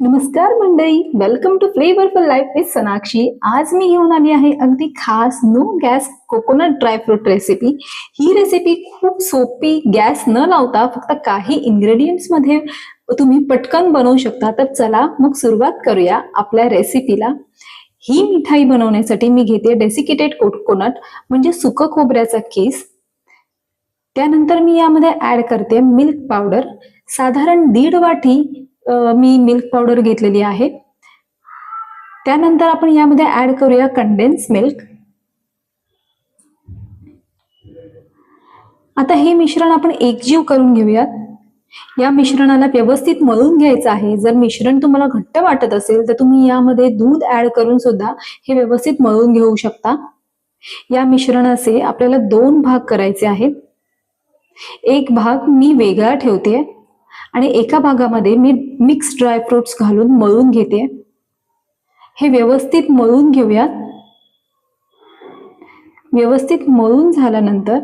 नमस्कार मंडळी. Welcome to flavourful life with Sanakshi आज मी घेऊन आली आहे अगदी खास no gas coconut dry fruit recipe ही रेसिपी खूप सोपी गॅस न लावता फक्त काही ingredients मध्ये तुम्ही पटकन बनवू शकता. तर चला मग सुरुवात करूया आपल्या रेसिपीला ही मिठाई बनवण्यासाठी मी घेते डेसिकेटेड कोकोनट म्हणजे सुकं खोबऱ्याचा केस. त्यानंतर मी यामध्ये ऍड करते मिल्क पावडर साधारण दीड वाटी मी मिल्क पावडर घेतलेली आहे. त्यानंतर आपण यामध्ये ऍड करूया कंडेन्स मिल्क आता हे मिश्रण आपण एकजीव करून घेऊयात. या मिश्रणाला व्यवस्थित मळून घ्यायचं आहे. जर मिश्रण तुम्हाला घट्ट वाटत असेल तर तुम्ही यामध्ये दूध ऍड करून सुद्धा हे व्यवस्थित मळून घेऊ शकता. या मिश्रणाचे आपल्याला दोन भाग करायचे आहेत. एक भाग मी वेगळा ठेवते आणि एका भागामध्ये मी मिक्स ड्रायफ्रुट्स घालून मळून घेते. हे व्यवस्थित मळून घेऊयात. व्यवस्थित मळून झाल्यानंतर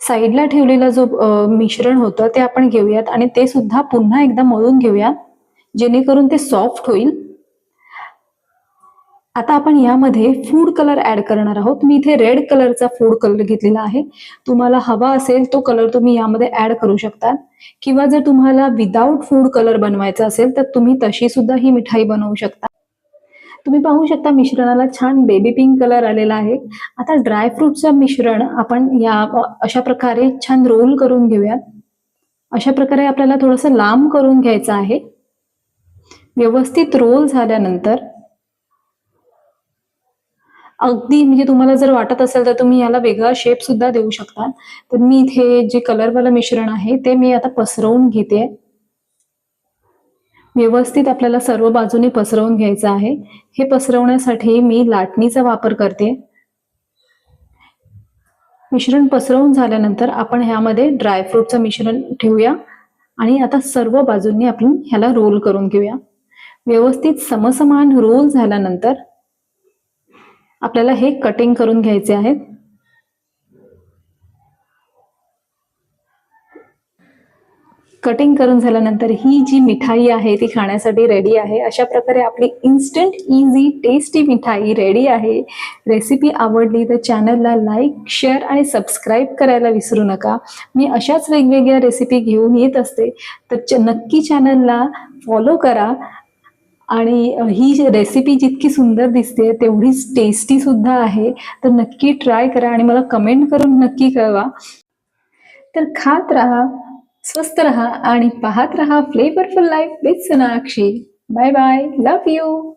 साईडला ठेवलेला जो मिश्रण होतं ते आपण घेऊयात आणि ते सुद्धा पुन्हा एकदा मळून घेऊयात. जेणेकरून ते सॉफ्ट होईल. आता आपण यामध्ये फूड कलर ऍड करणार आहोत. मी इथे रेड कलरचा फूड कलर घेतलेला आहे. तुम्हाला हवा असेल तो कलर तुम्ही यामध्ये ऍड करू शकता किंवा जर तुम्हाला विदाऊट फूड कलर बनवायचा असेल तर तुम्ही तशी सुद्धा ही मिठाई बनवू शकता. तुम्ही पाहू शकता मिश्रणाला छान बेबी पिंक कलर आलेला आहे. आता ड्रायफ्रूटचं मिश्रण आपण या अशा प्रकारे छान रोल करून घेऊयात अशा प्रकारे आपल्याला थोडंसं लांब करून घ्यायचं आहे. व्यवस्थित रोल झाल्यानंतर अगदी म्हणजे तुम्हाला जर वाटत असेल तर तुम्ही याला वेगळा शेप सुद्धा देऊ शकता. तर मी इथे जे कलरवालं मिश्रण आहे ते मी आता पसरवून घेते. व्यवस्थित आपल्याला सर्व बाजूने पसरवून घ्यायचं आहे. हे पसरवण्यासाठी मी लाटणीचा वापर करते. मिश्रण पसरवून झाल्यानंतर आपण ह्यामध्ये ड्रायफ्रूटचं मिश्रण ठेवूया आणि आता सर्व बाजूंनी आपण ह्याला रोल करून घेऊया. व्यवस्थित समसमान रोल झाल्यानंतर आपल्याला हे कटिंग करून घ्यायचे आहेत. कटिंग करून झाल्यानंतर ही जी मिठाई आहे ती खाण्यासाठी रेडी आहे. अशा प्रकारे आपली इन्स्टंट इझी टेस्टी मिठाई रेडी आहे. रेसिपी आवडली तर चॅनलला लाईक शेअर आणि सबस्क्राईब करायला विसरू नका. मी अशाच वेगवेगळ्या रेसिपी घेऊन येत असते. तर च- नक्की चॅनलला फॉलो करा. आणि ही जी रेसिपी जितकी सुंदर दिसते तेवढीच टेस्टी सुद्धा आहे. तर नक्की ट्राय करा आणि मला कमेंट करून नक्की कळवा. तर खात राहा स्वस्त रहा आणि पाहत रहा flavourful life with Sonakshi bye bye love you